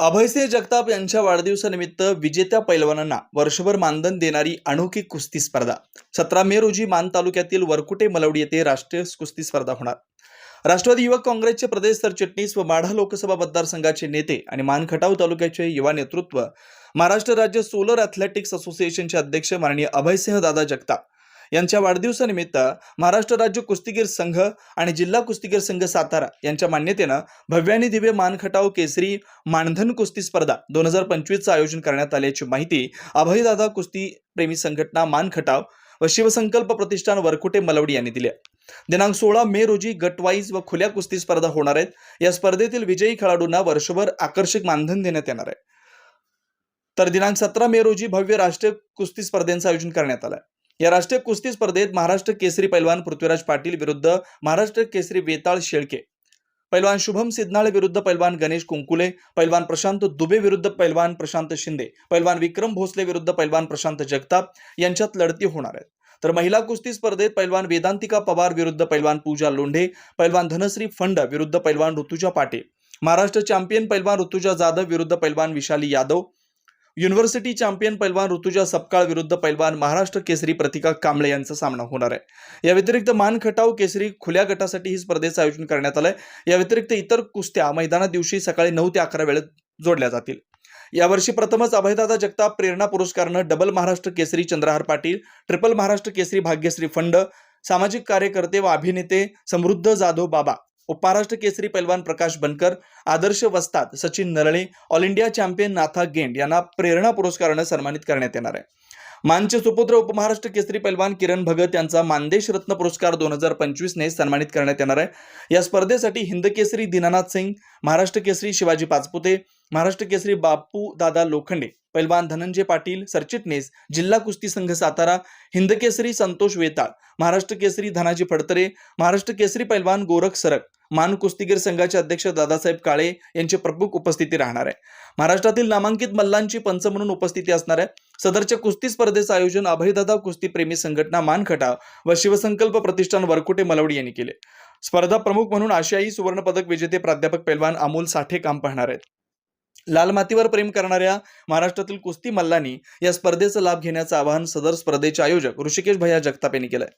अभयसिंह जगताप यांच्या वाढदिवसानिमित्त विजेत्या पैलवानांना वर्षभर मानधन देणारी अनोखी कुस्ती स्पर्धा. सतरा मे रोजी मान तालुक्यातील वरकुटे मलवडी येथे राष्ट्रीय कुस्ती स्पर्धा होणार. राष्ट्रवादी युवक काँग्रेसचे प्रदेश सरचिटणीस व माढा लोकसभा मतदारसंघाचे नेते आणि मानखटाव तालुक्याचे युवा नेतृत्व महाराष्ट्र राज्य सोलर ॲथलेटिक्स असोसिएशनचे अध्यक्ष माननीय अभयसिंह दादा जगताप यांच्या वाढदिवसानिमित्त महाराष्ट्र राज्य कुस्तीगीर संघ आणि जिल्हा कुस्तीगीर संघ सातारा यांच्या मान्यतेनं भव्यानी दिव्य मानखटाव केसरी मानधन कुस्ती स्पर्धा दोन हजार पंचवीसचं आयोजन करण्यात आल्याची माहिती अभयदादा कुस्ती प्रेमी संघटना मानखटाव व शिवसंकल्प प्रतिष्ठान वरकुटे मलवडी यांनी दिल्या दिनांक सोळा मे रोजी गटवाईज व खुल्या कुस्ती स्पर्धा होणार आहेत. या स्पर्धेतील विजयी खेळाडूंना वर्षभर आकर्षक मानधन देण्यात येणार आहे. तर दिनांक सतरा मे रोजी भव्य राष्ट्रीय कुस्ती स्पर्धेचं आयोजन करण्यात आलं आहे. या राष्ट्रीय कुस्ती स्पर्धेत महाराष्ट्र केसरी पैलवान पृथ्वीराज पाटील विरुद्ध महाराष्ट्र केसरी वेताळ शेळके. पैलवान शुभम सिद्नाळे विरुद्ध पैलवान गणेश कुंकुले पैलवान प्रशांत दुबे विरुद्ध पैलवान प्रशांत शिंदे पैलवान विक्रम भोसले विरुद्ध पैलवान प्रशांत जगताप यांच्यात लढती होणार आहेत. तर महिला कुस्ती स्पर्धेत पैलवान वेदांतिका पवार विरुद्ध पैलवान पूजा लोंढे पैलवान धनश्री फंड विरुद्ध पैलवान ऋतुजा पाटील महाराष्ट्र चॅम्पियन पैलवान ऋतुजा जाधव विरुद्ध पैलवान विशाली यादव युनिव्हर्सिटी चॅम्पियन पैलवान ऋतुजा सपकाळ विरुद्ध पैलवान महाराष्ट्र केसरी प्रतिका कांबळे यांचा सामना होणार आहे. या व्यतिरिक्त मान खटाव केसरी खुल्या गटासाठी ही स्पर्धेचं आयोजन करण्यात आलंय. या व्यतिरिक्त इतर कुस्त्या मैदाना दिवशी सकाळी नऊ ते अकरा वेळेत जोडल्या जातील. यावर्षी प्रथमच अभयदादा जगताप प्रेरणा पुरस्कारनं डबल महाराष्ट्र केसरी चंद्रहार पाटील ट्रिपल महाराष्ट्र केसरी भाग्यश्री फंड सामाजिक कार्यकर्ते व अभिनेते समृद्ध जाधव बाबा उपमहाराष्ट्र केसरी पैलवान प्रकाश बनकर आदर्श वस्ताद Sachin Narale all India champion Natha Gend यांना प्रेरणा पुरस्कारानं सन्मानित करण्यात येणार आहे. मानचे सुपुत्र उपमहाराष्ट्र केसरी पैलवान किरण भगत यांचा मानदेश रत्न पुरस्कार दोन हजार पंचवीसने सन्मानित करण्यात येणार आहे. या स्पर्धेसाठी हिंद केसरी दीनानाथ सिंग महाराष्ट्र केसरी शिवाजी पाचपुते महाराष्ट्र केसरी बापू दादा लोखंडे पैलवान धनंजय पाटील सरचिटणीस जिल्हा कुस्ती संघ सातारा हिंद केसरी संतोष वेताळ महाराष्ट्र केसरी धनाजी फडतरे महाराष्ट्र केसरी पैलवान गोरख सरक मान कुस्तीगीर संघाचे अध्यक्ष दादासाहेब काळे यांची प्रमुख उपस्थिती राहणार आहे. महाराष्ट्रातील नामांकित मल्लांची पंच म्हणून उपस्थिती असणार आहे. सदरच्या कुस्ती स्पर्धेचं आयोजन अभयदादा कुस्ती प्रेमी संघटना मानखटा व शिवसंकल्प प्रतिष्ठान वरकुटे मलवडी यांनी केले. स्पर्धा प्रमुख म्हणून आशियाई सुवर्णपदक विजेते प्राध्यापक पैलवान अमोल साठे काम पाहणार आहेत. लाल मातीवर प्रेम करणाऱ्या महाराष्ट्रातील कुस्ती मल्लांनी या स्पर्धेचा लाभ घेण्याचं आवाहन सदर स्पर्धेचे आयोजक ऋषिकेश भैया जगताप यांनी केलंय.